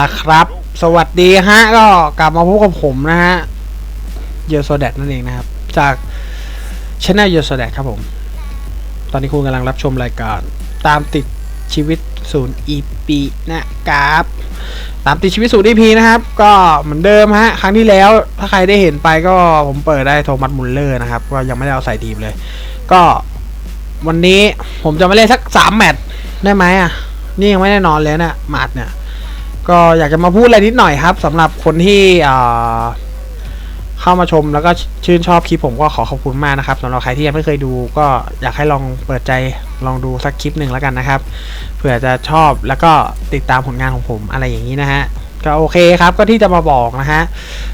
ละครับ สวัสดีฮะ ก็กลับมาพบกับผมนะฮะเยโซแดดนั่นเองนะครับ จากช anel เยโซแดดครับผม ตอนนี้คุณกำลังรับชมรายการ ตามติดชีวิตศูนย์ EP นะครับ ตามติดชีวิตศูนย์ EP นะครับ ก็เหมือนเดิมฮะ ครั้งที่แล้ว ถ้าใครได้เห็นไปก็ผมเปิดได้โทมัสมุลเลอร์นะครับ ก็ยังไม่ได้เอาใส่ทีมเลย ก็วันนี้ผมจะมาเล่นสักสามแมตช์ได้ไหมอะ นี่ยังไม่ได้นอนเลยนะมาดเนี่ย ก็อยากจะมาพูดอะไรนิดหน่อยครับสำหรับคนที่เข้ามาชมแล้วก็ชื่นชอบคลิปผมก็ขอขอบคุณมากนะครับสำหรับใครที่ยังไม่เคยดู ก็อยากให้ลองเปิดใจลองดูสักคลิปหนึ่งแล้วกันนะครับเผื่อจะชอบแล้วก็ติดตามผลงานของผมอะไรอย่างนี้นะฮะก็โอเคครับก็ที่จะมาบอกนะฮะ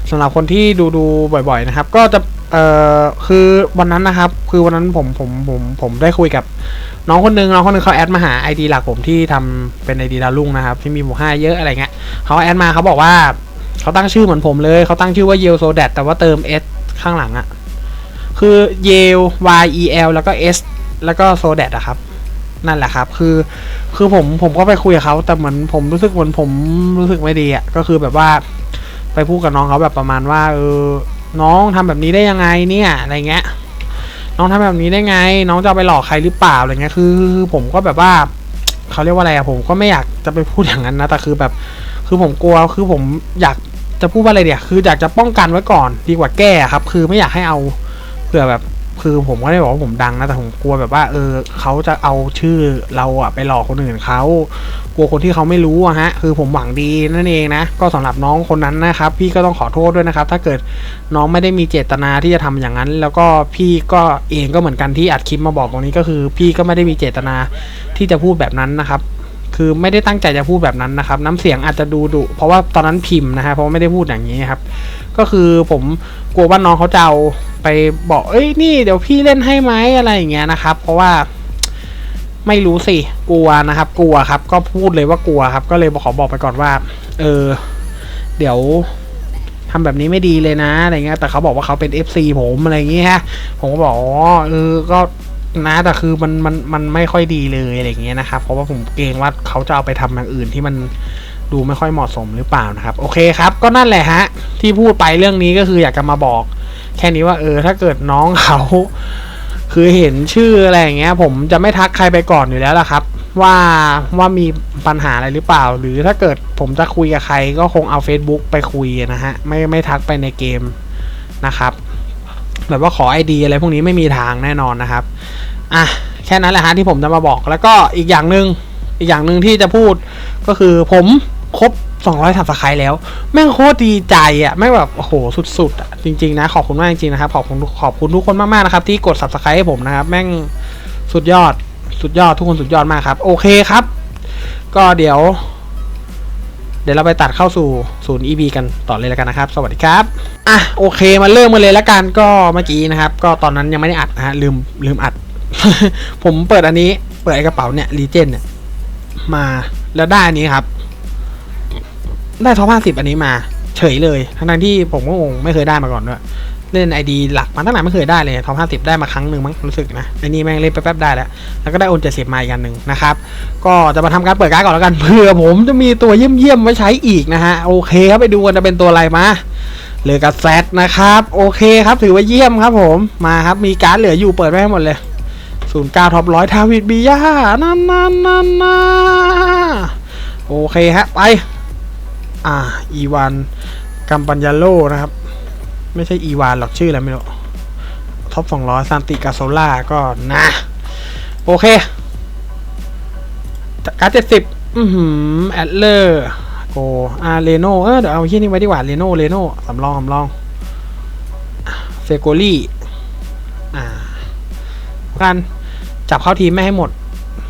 สำหรับคนที่ดูดูบ่อย ๆ นะครับ ก็จะ เอ่อคือวันนั้นนะครับ คือวันนั้นผมผมผมผมได้คุยกับ น้องคนหนึงน้องคนหนึงเขาแอดมาหาไอดีหลักผมที่ทำเป็นไอดีดาวรุ่งนะครับ ที่มีหมู่ห้าเยอะอะไรเงี้ยเขาแอดมาเขาบอกว่าเขาตั้งชื่อเหมือนผมเลยเขาตั้งชื่อว่าเยลโซแดแต่ว่าเติม S ข้างหลังอะคือเยล Y E L แล้วก็ S แล้วก็โซแดอะครับ นั่นแหละครับ คือ คือผมผมก็ไปคุยกับเขาแต่เหมือนผมรู้สึกเหมือนผมรู้สึกไม่ดีอะก็คือแบบว่าไปพูดกับน้องเขาแบบประมาณว่าเออ น้องทำแบบนี้ได้ยังไงเนี่ยอะไรเงี้ย น้องทำแบบนี้ได้ไง น้องจะไปหลอกใครหรือเปล่าอะไรเงี้ยคือคือ ผมก็แบบว่าเขาเรียกว่าอะไรอะผมก็ไม่อยากจะไปพูดอย่างนั้นนะแต่คือแบบ คือผมกลัวคือผมอยากจะพูดว่าอะไรเดี๋ยคืออยากจะป้องกันไว้ก่อน ดีกว่าแก้ครับ คือไม่อยากให้เอาเผื่อแบบ คือผมก็ได้บอกว่าผมดังนะแต่ผมกลัวแบบว่า เออเขาจะเอาชื่อเราอะไปหลอกคนอื่นเขากลัวคนที่เขาไม่รู้อะฮะ คือผมหวังดีนั่นเองนะ ก็สำหรับน้องคนนั้นนะครับ พี่ก็ต้องขอโทษด้วยนะครับ ถ้าเกิดน้องไม่ได้มีเจตนาที่จะทำอย่างนั้น แล้วก็พี่ก็เองก็เหมือนกันที่อัดคลิปมาบอกตรงนี้ก็คือ พี่ก็ไม่ได้มีเจตนาที่จะพูดแบบนั้นนะครับ คือไม่ได้ตั้งใจจะพูดแบบนั้นนะครับน้ำเสียงอาจจะดูดุเพราะว่าตอนนั้นพิมพ์นะฮะเพราะไม่ได้พูดอย่างนี้ครับ ก็คือผมกลัวว่าน้องเขาจะเอาไปบอกเอ้ยนี่เดี๋ยวพี่เล่นให้ไหมอะไรอย่างเงี้ยนะครับ เพราะว่าไม่รู้สิกลัวนะครับ กลัวครับ ก็พูดเลยว่ากลัวครับ ก็เลยขอบอกไปก่อนว่า เออ เดี๋ยวทำแบบนี้ไม่ดีเลยนะอะไรเงี้ยแต่เขาบอกว่าเขาเป็น FC ผมอะไรอย่างเงี้ยผมก็บอกอ๋อเออก็ นะแต่คือมันมันมันไม่ค่อยดีเลยอะไรเงี้ยนะครับเพราะว่าผมเกรงว่าเขาจะเอาไปทำอย่างอื่นที่มันดูไม่ค่อยเหมาะสมหรือเปล่านะครับ โอเคครับ ก็นั่นแหละฮะ ที่พูดไปเรื่องนี้ก็คืออยากจะมาบอก แค่นี้ว่าเออ ถ้าเกิดน้องเขา คือเห็นชื่ออะไรอย่างเงี้ย ผมจะไม่ทักใครไปก่อนอยู่แล้วล่ะครับ ว่าว่ามีปัญหาอะไรหรือเปล่า หรือถ้าเกิดผมจะคุยกับใคร ก็คงเอา Facebook ไปคุยนะฮะไม่ไม่ทักไปในเกมนะครับ แบบว่าขอไอดีอะไรพวกนี้ไม่มีทางแน่นอนนะครับอะแค่นั้นแหละฮะที่ผมจะมาบอกแล้วก็อีกอย่างหนึ่งอีกอย่างหนึ่งที่จะพูดก็คือผมครบ 200ทับสไครแล้ว แม่งโคตรดีใจอะแม่งแบบโอ้โหสุดๆอะจริงๆนะขอบคุณมากจริงๆนะครับขอบคุณขอบคุณทุกคนมากๆนะครับที่กด subscribe ให้ผมนะครับแม่งสุดยอดสุดยอดทุกคนสุดยอดมากครับ โอเคครับ ก็เดี๋ยว ดี๋ยวเราไปตัดเข้าสู่ศูนย์ EB กันต่อเลยแล้วกันนะครับ สวัสดีครับ อะโอเคมาเริ่มมาเลยแล้วกันก็เมื่อกี้นะครับ ก็ตอนนั้นยังไม่ได้อัดนะฮะลืมลืมอัด ผมเปิดอันนี้เปิดไอ้กระเป๋าเนี่ยรีเจนเนี่ยมาแล้วได้อันนี้ครับ ได้ท็อปห้าสิบอันนี้มา เฉยเลย ทั้งๆที่ผมก็งงไม่เคยได้มาก่อนด้วย เล่นไอดีหลักมาตั้งนานไม่เคยได้เลยท็อปห้าสิบได้มาครั้งหนึ่งมั้งรู้สึกนะไอ้นี่แม่งเล่นแป๊บๆได้แล้ว แล้วก็ได้โอนเจ็ดสิบมาอีกอันหนึ่งนะครับ ก็จะมาทำการเปิดการ์ดก่อนแล้วกันเผื่อผมจะมีตัวเยี่ยมๆไว้ใช้อีกนะฮะโอเคครับไปดูกันจะเป็นตัวอะไรมาเหลือกับแซดนะครับโอเคครับถือว่าเยี่ยมครับผมมาครับมีการ์ดเหลืออยู่เปิดไว้ให้หมดเลยศูนย์เก้าท็อปร้อยทาวิดบีย่านั่นนั่นนั่นนะโอเคฮะไปอ่าอีวานกัมปัญญาโลนะครับ ไม่ใช่อีวานหรอกชื่ออะไรไม่รู้ท็อปสองร้อยซานติกาโซล่าก็นะ โอเคการ์ดเจ็ดสิบอือหือแอดเลอร์โกอาเรโนเออเดี๋ยวเอาที่นี่ไว้ดีกว่าเรโนเรโนสำรองสำรองเฟโกลี่อ่ากันจับเข้าทีมไม่ให้หมด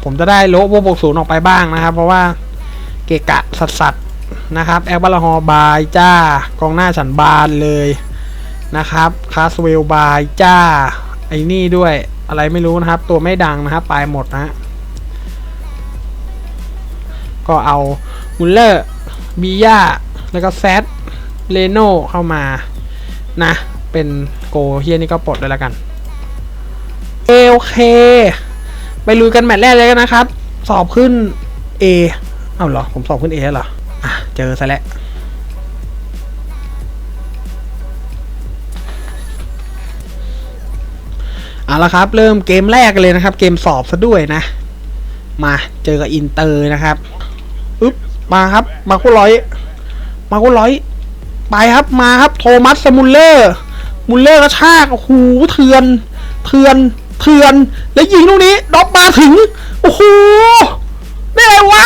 ผมจะได้โลบวกบวกศูนย์ออกไปบ้างนะครับ เพราะว่าเกะกะสัสสัสนะครับ แอลบาลาฮอบายจ้ากองหน้าฉันบานเลย นะครับคาสเวลบายจ้า ไอ้นี่ด้วยอะไรไม่รู้นะครับ ตัวไม่ดังนะครับไปหมดนะ ก็เอามุลเลอร์บีย่าแล้วก็แซดเลโนเข้ามานะ เป็นโกเฮียนี่ก็ปลดเลยแล้วกันโอเค ไปลุยกันแมตช์แรกเลยกันนะครับ สอบขึ้น A เอาเหรอ ผมสอบขึ้น A เหรอ อะ เจอซะแล้ว เอาละครับ เริ่มเกมแรกเลยนะครับ เกมสอบซะด้วยนะ มาเจอกับอินเตอร์นะครับอึ๊บมาครับ มาคุร้อย มาคุร้อย ไปครับมาครับ โทมัสมุลเลอร์ มุลเลอร์กระชากโอ้โหเถื่อนเถื่อนเถื่อน แล้วยิงลูกนี้ดรอปมาถึงโอ้โหได้ไงวะ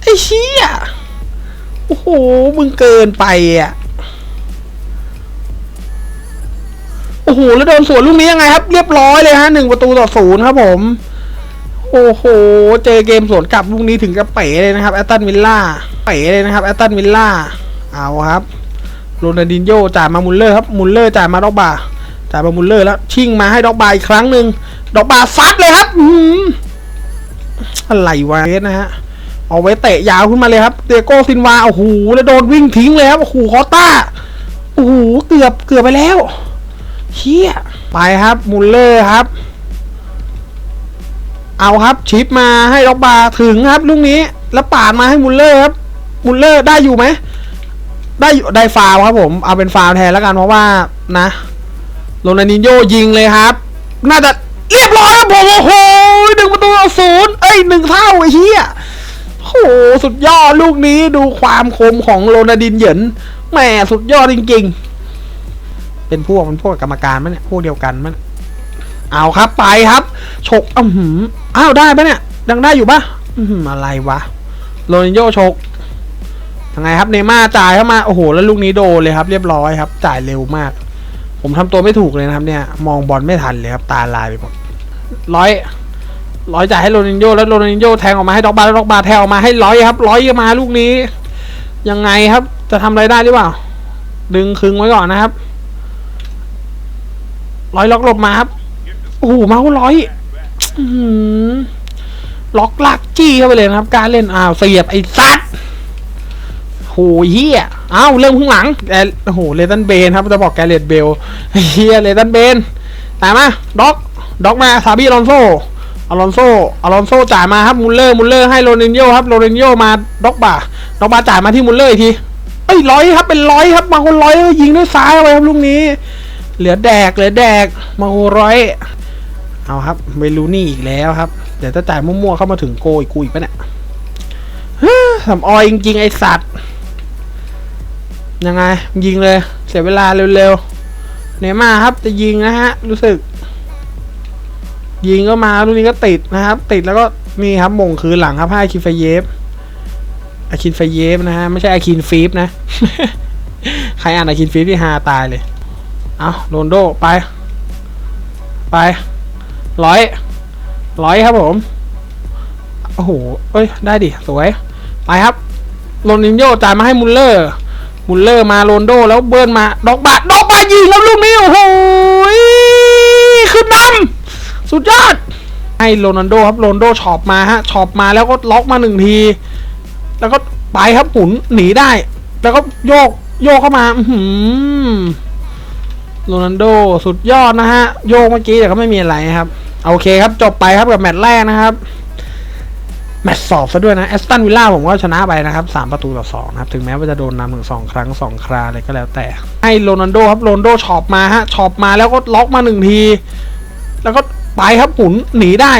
ไอ้เชี่ยโอ้โหมึงเกินไปอะ โอ้โหแล้วโดนสวนลูกนี้ยังไงครับ เรียบร้อยเลยฮะหนึ่งประตูต่อศูนย์ครับผม โอ้โห เจอเกมสวนกลับลูกนี้ถึงกับเป๋เลยนะครับแอตตันวิลล่าเป๋เลยนะครับแอตตันวิลล่าเอาครับโรนัลดินโญ่จ่ายมามุลเลอร์ครับมุลเลอร์จ่ายมาดอกบาจ่ายมามุลเลอร์แล้ว ชิงมาให้ดอกบาอีกครั้งหนึ่งดอกบาซัดเลยครับอะไรวะเนสนะฮะเอาไว้เตะยาวขึ้นมาเลยครับเตียโก้ซินวาโอ้โหแล้วโดนวิ่งทิ้งเลยครับโอ้โหคอต้าโอ้โหเกือบเกือบไปแล้ว เชี่ยไปครับมุลเลอร์ครับ เอาครับชิปมาให้ล็อกบาถึงครับลูกนี้ แล้วปาดมาให้มุลเลอร์ครับมุลเลอร์ได้อยู่ไหมได้อยู่ได้ฟาวครับผมเอาเป็นฟาวแทนแล้วกันเพราะว่านะโรนัลดินโยยิงเลยครับ น่าจะเรียบร้อยครับผมโอ้โหหนึ่งประตูศูนย์เอ้ยหนึ่งเท่าไอ้เหี้ยโอ้โหสุดยอดลูกนี้ดูความคมของโรนัดินเหยินแหมสุดยอดจริง ๆ เป็นพวกมันพวกกรรมการมั้เนี่ยพวกเดียวกันมั้เอาครับไปครับฉกอ้าวหืมอ้าวได้ปะเนี่ยยังได้อยู่ปะอือหือะไรวะโรนัลโยฉกยังไงครับเนย์ม่าจ่ายเข้ามาโอ้โหแล้วลูกนี้โดนเลยครับ เรียบร้อยครับ จ่ายเร็วมาก ผมทำตัวไม่ถูกเลยนะครับ เนี่ย มองบอลไม่ทันเลยครับตาลายไปหมดร้อยร้อยจ่ายให้โรนัลโยแล้วโรนัลโยแทงออกมาให้ด็อกบาร์แล้วด็อกบาร์แทงออกมาให้ร้อยครับร้อยมาลูกนี้ ยังไงครับ จะทำอะไรได้หรือเปล่า ดึงคึงไว้ก่อนนะครับ ร้อยล็อกหลบมาครับ โอ้โหมาร้อยอื้อหือล็อกลักจี้เข้าไปเลยนะครับ การเล่น อ้าว เสียบไอ้ซัดโหเฮียอ้าวเริ่มข้างหลังแกโอ้โหเลตันเบนครับ จะบอกแกเลตเบลเฮียเลตันเบนตามมาด็อกด็อกมาซาบีอลอนโซอลอนโซอลอนโซจ่ายมาครับ มุลเลอร์ มุลเลอร์ให้โรนัลโยครับ โรนัลโยมาด็อกบาด็อกบาจ่ายมาที่มุลเลอร์อีกทีเอ้ยร้อยครับ เป็นร้อยครับ มาคนร้อยยิงด้วยซ้ายเอาไว้ครับลูกนี้ เหลือแดกเหลือแดกมาร้อยเอาครับเมลูนี่อีกแล้วครับเดี๋ยวถ้าจ่ายมั่วๆเข้ามาถึงโกอีกกูอีกปะเนี่ยฮึสำออยจริงๆไอสัตว์ ยังไง ยิงเลย เสียเวลาเร็วๆเนย์มาครับจะยิงนะฮะ รู้สึก ยิงก็มาลูกนี้ก็ติดนะครับ ติดแล้วก็นี่ครับมงคืนหลังครับให้าคินไฟเยฟอาคินไฟเยฟนะฮะ ไม่ใช่อาคินฟีฟนะ ใครอ่านอาคินฟีฟที่ฮาตายเลย เอาโรนโดไป ไปร้อยร้อยครับผม โอ้โห เอ้ย ได้ดิ สวย ไปครับโรนินโยจ่ายมาให้มุลเลอร์ มุลเลอร์มาโรนโดแล้วเบิร์นมาดอกบาดอกบายิงแล้วลูกนี้โอ้โหขึ้นนำสุดยอด ให้โรนัลโดครับโรนโดช็อปมาฮะช็อปมาแล้วก็ล็อกมาหนึ่งที แล้วก็ไปครับหมุนหนีได้ แล้วก็โยกโยกเข้ามา อื โรนัลโดสุดยอดนะฮะ โยกเมื่อกี้แต่ก็ไม่มีอะไรครับ โอเคครับ จบไปครับกับแมตช์แรกนะครับ แมตช์สอบซะด้วยนะแอสตันวิลล่าผมก็ชนะไปนะครับสามประตูต่อสองนะครับ ถึงแม้ว่าจะโดนนำถึงสองครั้งสองคราอะไรก็แล้วแต่ ให้โรนัลโดครับโรนัลโดช็อปมาฮะช็อปมาแล้วก็ล็อกมาหนึ่งที แล้วก็ไปครับหมุนหนีได้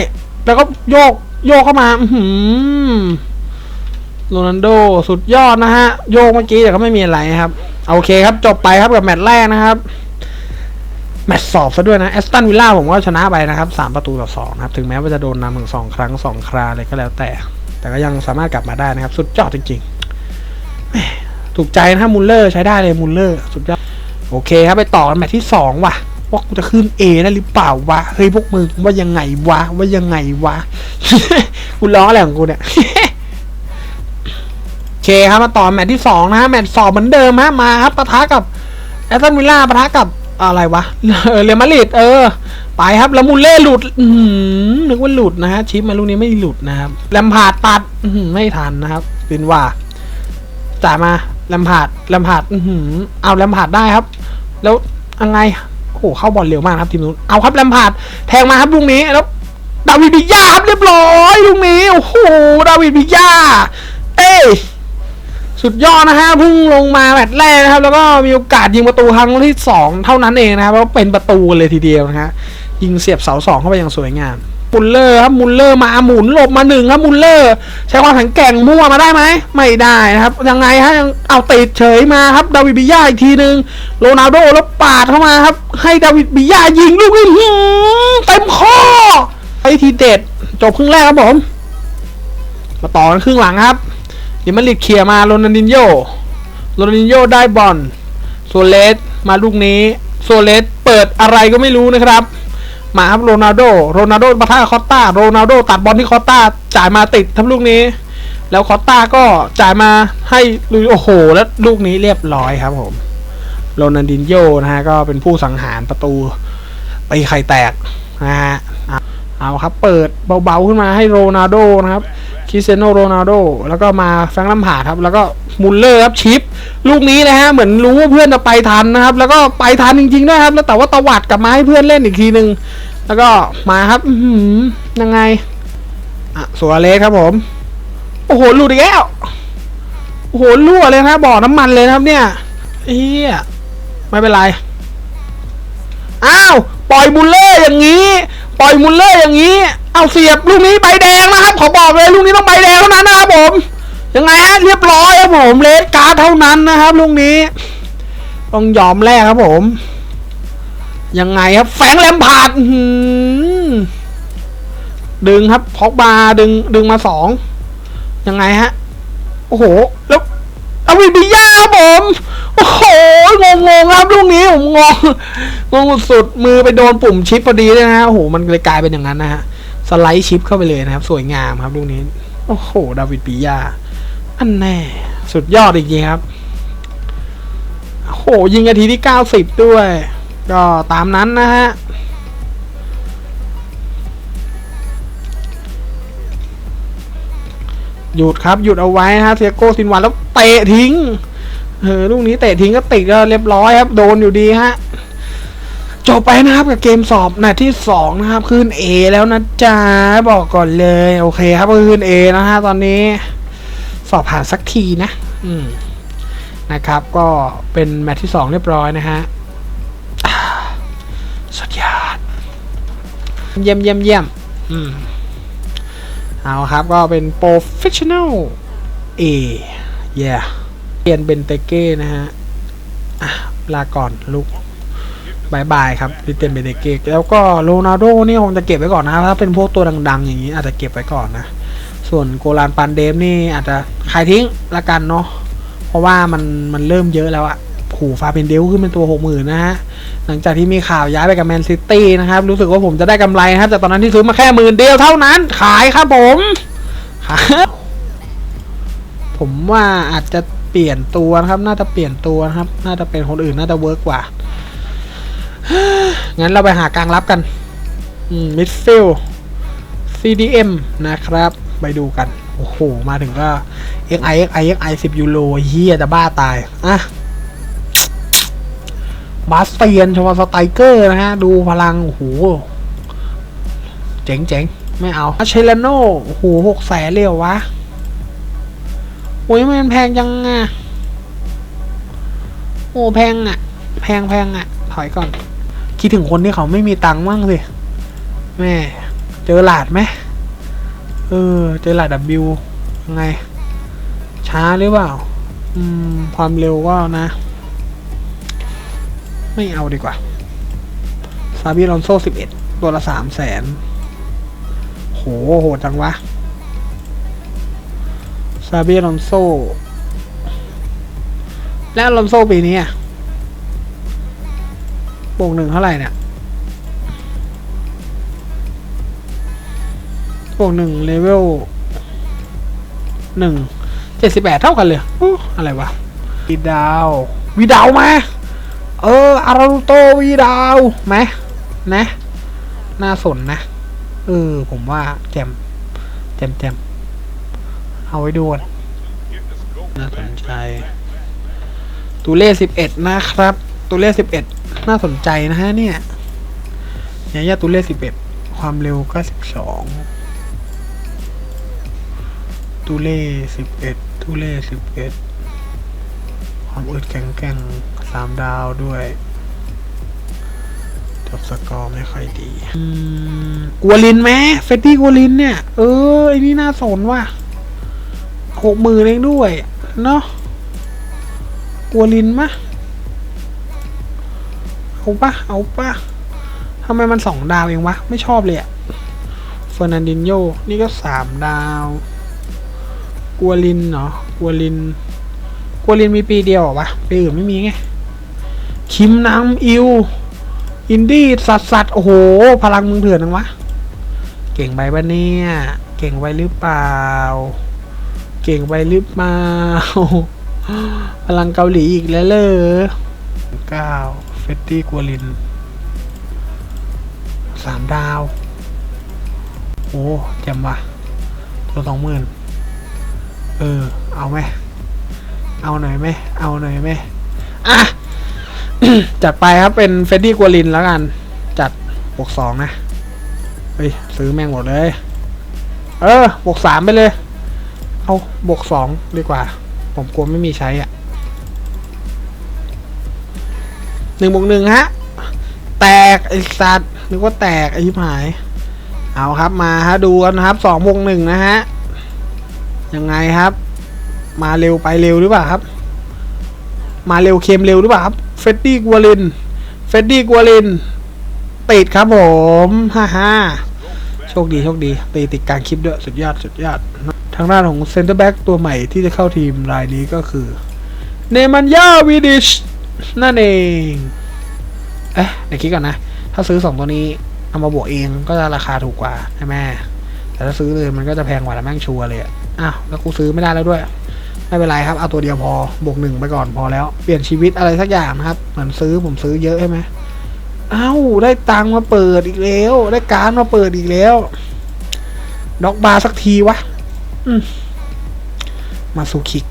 แล้วก็โยกโยกเข้ามาหือโรนัลโดสุดยอดนะฮะ โยกเมื่อกี้แต่ก็ไม่มีอะไรครับ โอเคครับ จบไปครับกับแมตช์แรกนะครับ แมตช์สอบซะด้วยนะแอสตันวิลล่าผมก็ชนะไปนะครับสามประตูต่อสองนะครับถึงแม้ว่าจะโดนนำถึงสองครั้งสองคราอะไรก็แล้วแต่ แต่ก็ยังสามารถกลับมาได้นะครับ สุดยอดจริงๆถูกใจนะมุลเลอร์ใช้ได้เลยมุลเลอร์สุดยอดโอเคครับไปต่อกันแมตช์ที่สองว่ะว่ากูจะขึ้น A ได้หรือเปล่าวะ เฮ้ยพวกมึงว่ายังไงวะ ว่ายังไงวะ กูร้ออะไรของกูเนี่ย โอเคครับมาต่อแมตช์ที่สองนะฮะ แมตช์สองเหมือนเดิมฮะ มาครับปะทะกับแอตตันวิลล่าปะทะกับ อะไรวะเออเรอัลมาดริดเออ ไปครับแล้วมูลเล่หลุดนึกว่าหลุดนะฮะชิปมาลูกนี้ไม่หลุดนะครับแลมพาดตัดไม่ทันนะครับฟินว่าจ่ายมาแลมพาดแลมพาดอือหือเอาแลมพาดได้ครับ แล้วยังไงโอ้โหเข้าบอลเร็วมากครับทีมนู้นเอาครับแลมพาดแทงมาครับลูกนี้แล้วดาวิดบิยาครับเรียบร้อยลูกนี้โอ้โหดาวิดบิยาเอ้ย สุดยอดนะฮะพิ่งลงมาแมตช์แรกนะครับ แล้วก็มีโอกาสยิงประตูครั้งที่สองเท่านั้นเองนะครับแล้วเป็นประตูเลยทีเดียวนะฮะยิงเสียบเสาสองเข้าไปอย่างสวยงามมุลเลอร์ครับมุลเลอร์มาหมุนหลบมาหนึ่งครับมุลเลอร์ ใช้ความแข็งแกร่งมั่วมาได้ไหมไม่ได้นะครับยังไงฮะยังเอาติดเฉยมาครับดาวิดบิยาอีกทีหนึ่งโรนัลโดแล้วปาดเข้ามาครับ ให้ดาวิดบิยายิงลูกนี้เต็มข้อไอทีเด็ดจบครึ่งแรกครับผม มาต่อกันครึ่งหลังครับ เดี๋ยวมันลิดเคลียร์มาโรนัลดินโยโรนัลดินโยได้บอลโซเลสมาลูกนี้โซเลสเปิดอะไรก็ไม่รู้นะครับ มาครับโรนัลโดโรนัลโดปะทะคอตตาโรนัลโดตัดบอลที่คอตตาจ่ายมาติดทั้งลูกนี้ แล้วคอตตาก็จ่ายมาให้ลุยโอ้โห แล้วลูกนี้เรียบร้อยครับผมโรนัลดินโยนะฮะก็เป็นผู้สังหารประตูตีไข่แตกนะฮะเอาครับเปิดเบาๆขึ้นมาให้โรนัลโดนะครับ คริสเตียโนโรนัลโดแล้วก็มาแฟรงค์ลัมพาครับ แล้วก็มุลเลอร์ครับชิป ลูกนี้นะฮะเหมือนรู้ว่าเพื่อนจะไปทันนะครับ แล้วก็ไปทันจริงๆด้วยครับ แล้วแต่ว่าตวัดกลับมาให้เพื่อนเล่นอีกทีหนึ่งแล้วก็มาครับยังไงอะสัวเลสครับผม โอ้โหหลุดอีกแล้วโอ้โหรั่วเลยนะบ่อน้ำมันเลยนะครับเนี่ยเฮียไม่เป็นไรอ้าวปล่อยมุลเลอร์อย่างนี้ ปล่อยมุลเลอร์อย่างนี้ เอาเสียบลูกนี้ใบแดงนะครับขอบอกเลยลูกนี้ต้องใบแดงเท่านั้นนะครับผมยังไงฮะเรียบร้อยครับผมเลสการ์ดเท่านั้นนะครับลูกนี้ ต้องยอมแลกครับผม ยังไงครับแฝงแลมพาดดึงครับพอกบาดึงดึงมาสองยังไงฮะโอ้โหแล้วอาวิบิยาครับผมโอ้โหงงงครับลูกนี้ผมงงงงสุดมือไปโดนปุ่มชิปพอดีเลยนะฮะโอ้โหมันเลยกลายเป็นอย่างนั้นนะฮะ ไลด์ชิปเข้าไปเลยนะครับ สวยงามครับลูกนี้ โอ้โห ดาวิดปิยา อันแน่ สุดยอดจริงๆครับ โอ้โห ยิงนาทีที่ 90 ด้วย ก็ตามนั้นนะฮะหยุดครับ หยุดเอาไว้นะฮะเซียโกซินวานแล้วเตะทิ้งเออลูกนี้เตะทิ้งก็ติดก็เรียบร้อยครับ โดนอยู่ดีฮะ จบไปนะครับกับเกมสอบนัดที่สองนะครับขึ้น A แล้วนะจ๊ะบอกก่อนเลยโอเคครับก็ขึ้น A นะฮะตอนนี้ สอบผ่านสักทีนะ อืมนะครับ ก็เป็นแมตช์ที่สองเรียบร้อยนะฮะอ่าสุดยอดเยี่ยมเยี่ยมเยี่ยมอืมเอาครับก็เป็น professional A yeah เปลี่ยนเป็นเตเก้นะฮะอะลาก่อนลูก บายบายครับลิเตนเบเตเก้แล้วก็โรนัลโดนี่คงจะเก็บไว้ก่อนนะถ้าเป็นพวกตัวดัง ๆ อย่างนี้อาจจะเก็บไว้ก่อนนะ ส่วนโกลานปันเดมนี่อาจจะขายทิ้งละกันเนาะเพราะว่ามันมันเริ่มเยอะแล้วอะขู่ฟาเป็นเดลขึ้นเป็นตัวหกหมื่นนะฮะหลังจากที่มีข่าวย้ายไปกับแมนซิตี้นะครับ รู้สึกว่าผมจะได้กำไรนะครับจากตอนนั้นที่ซื้อมาแค่หมื่นเดียวเท่านั้น ขายครับผมขายผมว่าอาจจะเปลี่ยนตัวนะครับ น่าจะเปลี่ยนตัวนะครับ น่าจะเป็นคนอื่นน่าจะเวิร์กกว่า งั้นเราไปหากลางรับกันมิดฟิล CDM นะครับ ไปดูกัน โอ้โห มาถึงก็ XI XI XI 10 ยูโรเฮียจะบ้าตาย อะบาสเตียนชวาสไตเกอร์นะฮะ ดูพลัง โอ้โห เจ๋งเจ๋งไม่เอาอาเชลโนโอ้โหหกแสนเลยเหรอวะ โอ้ยมันแพงจังอะ โอ้แพงอะ แพงแพงอะ ถอยก่อน คิดถึงคนที่เขาไม่มีตังค์บ้างสิ แม่ เจอหลาดไหมเออ เจอหลาดดับบิวยังไง ช้าหรือเปล่า อืม ความเร็วก็นะ ไม่เอาดีกว่า ซาบิลอนโซสิบเอ็ดตัวละสามแสนโหโหดจังวะ ซาบิลอนโซแล้วลอนโซปีนี้อะ บวกหนึ่งเท่าไหร่เนี่ยบวกหนึ่งเลเวลหนึ่งเจ็ดสิบแปดเท่ากันเลยอู้อะไรวะวีดาววีดาวมาเอออาราโตวีดาวไหมนะ น่าสนนะ เออ ผมว่าแจมแจมแจมเอาไว้ดูกันน่าสนใจตัวเลขสิบเอ็ดนะครับ ตัวเลขสิบเอ็ด น่าสนใจนะฮะเนี่ยเนี่ยาตัวเลขสิบเอ็ดความเร็วก็สิบสองตัวเลขสิบเอ็ดตัวเลขสิบเอ็ดความอึดแข็งแกร่งสามดาวด้วยจบสกอร์ไม่ค่อยดีกัวลินไหมเฟตตี้กัวลินเนี่ย เออไอ้นี่น่าสนว่ะหกหมื่นเองด้วย เนาะกัวลินมะ เอาปะเอาปะทำไมมันสองดาวเองวะ ไม่ชอบเลยอะเฟอร์นันดินโยนี่ก็สามดาว กัวลินเนาะกัวลิน กัวลินมีปีเดียววะปีอื่นไม่มีไง คิมน้ำอิว อินดี้สัตสัตโอ้โห พลังมึงเถื่อนนังวะ เก่งไปปะเนี่ย เก่งไปหรือเปล่า เก่งไปหรือเปล่าพลังเกาหลีอีกแล้วเลยเก้า เฟตตี้กัวลินสามดาว โอ้เจ็มว่ะตัวสองหมื่นเออ เอาไหม เอาหน่อยไหม เอาหน่อยไหมอะ จัดไปครับเป็นเฟดดี้กัวลินแล้วกัน จัดบวกสองนะ เฮ้ย ซื้อแม่งหมดเลย เออบวกสามไปเลย เอาบวกสองดีกว่า ผมกลัวไม่มีใช้อะ นึ่งบวกหนึ่งฮะ แตกไอสัตว์นึกว่าแตกไอ้ชิบหาย เอาครับมาฮะดูกันนะครับสองบวกหนึ่งนะฮะ ยังไงครับ มาเร็วไปเร็วหรือเปล่าครับ มาเร็วเค็มเร็วหรือเปล่าครับ เฟดดี้กัวลิน เฟดดี้กัวลิน ติดครับผมฮ่าฮ่าโชคดีโชคดีตีติดกลารคลิปด้วยสุดยอดสุดยอด ทางด้านของเซนเตอร์แบ็กตัวใหม่ที่จะเข้าทีมรายนี้ก็คือ เนมันยาวิดิช นั่นเอง เอ๊ะเดี๋ยวคิดก่อนนะ ถ้าซื้อสองตัวนี้เอามาบวกเองก็จะราคาถูกกว่าใช่ไหมแต่ถ้าซื้อเลยมันก็จะแพงกว่าแล้วแม่งชัวร์เลยอะอ้าวแล้วกูซื้อไม่ได้แล้วด้วย ไม่เป็นไรครับ เอาตัวเดียวพอบวกหนึ่งไปก่อนพอแล้ว เปลี่ยนชีวิตอะไรสักอย่างนะครับ เหมือนซื้อผมซื้อเยอะใช่ไหมเอ้าได้ตังค์มาเปิดอีกแล้ว ได้การมาเปิดอีกแล้วด็อกบาร์สักทีวะมมาสูคิก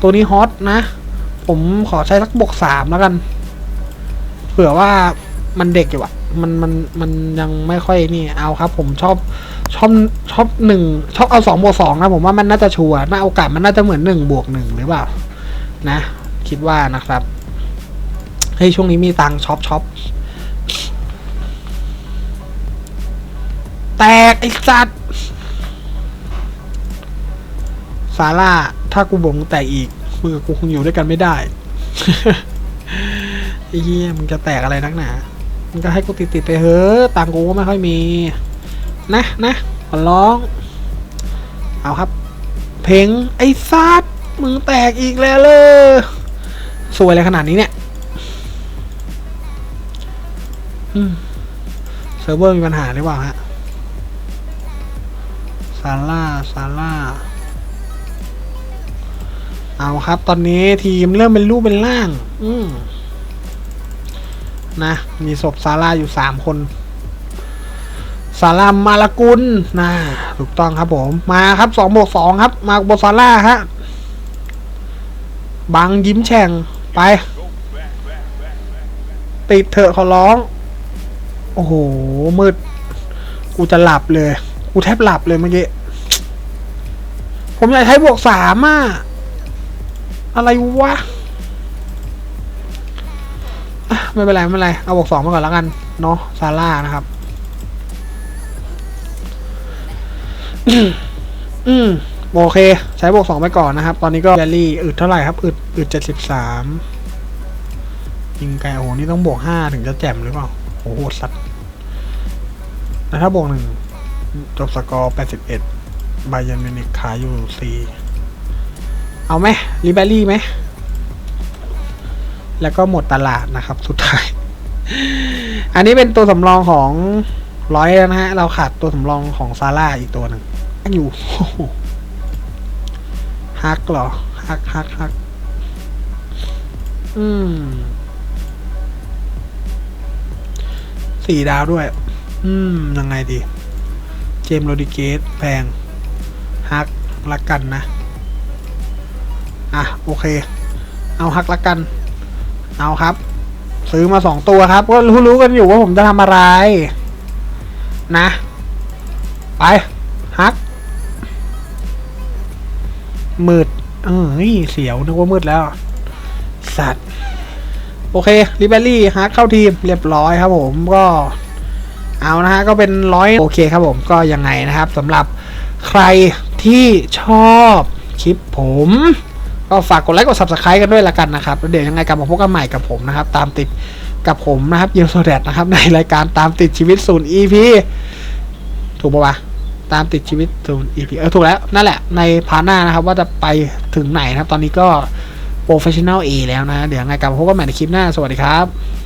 ตัวนี้ฮอตนะ ผมขอใช้สักบวกสามแล้วกัน เผื่อว่ามันเด็กอยู่อะมันมันมันยังไม่ค่อยนี่เอาครับ ผมชอบชอบชอบหนึ่งชอบเอาสองบวกสองนะผมว่ามันน่าจะชัวร์น่าโอกาสมันน่าจะเหมือนหนึ่งบวกหนึ่งหรือเปล่า นะ คิดว่านะครับเฮ้ยช่วงนี้มีตังช็อปช็อปแตกไอ้สัตว์ซาร่าถ้ากูบวกมึงแตกอีก มึงกับกูคงอยู่ด้วยกันไม่ได้ไอ้เหี้ยมึงจะแตกอะไรนักหนา มึงก็ให้กูติดติดๆไปเฮ้อะตังกูก็ไม่ค่อยมี นะนะขอร้อง เอาครับ เพลงไอ้ซัดมึงแตกอีกแล้วเลยสวยอะไรขนาดนี้เนี่ยเซิร์ฟเวอร์มีปัญหาหรือเปล่าฮะซาร่าซาร่า เอาครับ ตอนนี้ทีมเริ่มเป็นรูปเป็นร่าง อืมนะ มีศพซาร่าอยู่สามคนซาร่ามาลากุลนะถูกต้องครับผม มาครับสองบวกสองครับ มาบวกซาร่าฮะบังยิ้มแฉ่งไป ติดเถอะขอร้อง โอ้โห มืด กูจะหลับเลย กูแทบหลับเลยเมื่อกี้ ผมอยากใช้บวกสามอะ อะไรวะไม่เป็นไรไม่เป็นไร เอาบวกสองมาก่อนแล้วกัน เนาะซาร่านะครับ อืมโอเค ใช้บวกสองไปก่อนนะครับ ตอนนี้ก็แรลลี่อึดเท่าไหร่ครับ อึดอึดเจ็ดสิบสามยิงไกลโอ้โห นี่ต้องบวกห้าถึงจะแจ่มหรือเปล่า โอ้โหสัตว์แต่ถ้าบวกหนึ่งจบสกอร์แปดสิบเอ็ดบายันมินิกขายอยู่สี่ เอาไหมลิเบอรี่ไหม แล้วก็หมดตลาดนะครับ สุดท้าย อันนี้เป็นตัวสำรองของร้อยแล้วนะฮะ เราขาดตัวสำรองของซาร่าอีกตัวหนึ่งอยู่ฮักเหรอฮักฮักฮักอืมสี่ดาวด้วย อืม ยังไงดี เจมโรดิเกสแพงฮักละกันนะ อะโอเค เอาฮักละกัน เอาครับ ซื้อมาสองตัวครับ ก็รู้รู้กันอยู่ว่าผมจะทำอะไร นะ ไปฮัก มืด เออเฮ้ยเสียวนึกว่ามืดแล้ว สัตว์ โอเคลิเบอรี่ฮาร์ดเข้าทีมเรียบร้อยครับผมก็เอานะฮะก็เป็นร้อยโอเคครับผมก็ยังไงนะครับสำหรับใครที่ชอบคลิปผม ก็ฝากกดไลค์กด subscribe กันด้วยละกันนะครับแล้วเดี๋ยวยังไงกลับมาพบกันใหม่กับผมนะครับ ตามติดกับผมนะครับยูโซแดดนะครับในรายการตามติดชีวิตศูนย์ EP ถูกปะวะตามติดชีวิตศูนย์ EP เออถูกแล้วนั่นแหละในพาร์ทหน้านะครับ ว่าจะไปถึงไหนนะครับ ตอนนี้ก็ Professional A แล้วนะ เดี๋ยวยังไงกลับมาพบกันใหม่ในคลิปหน้าสวัสดีครับ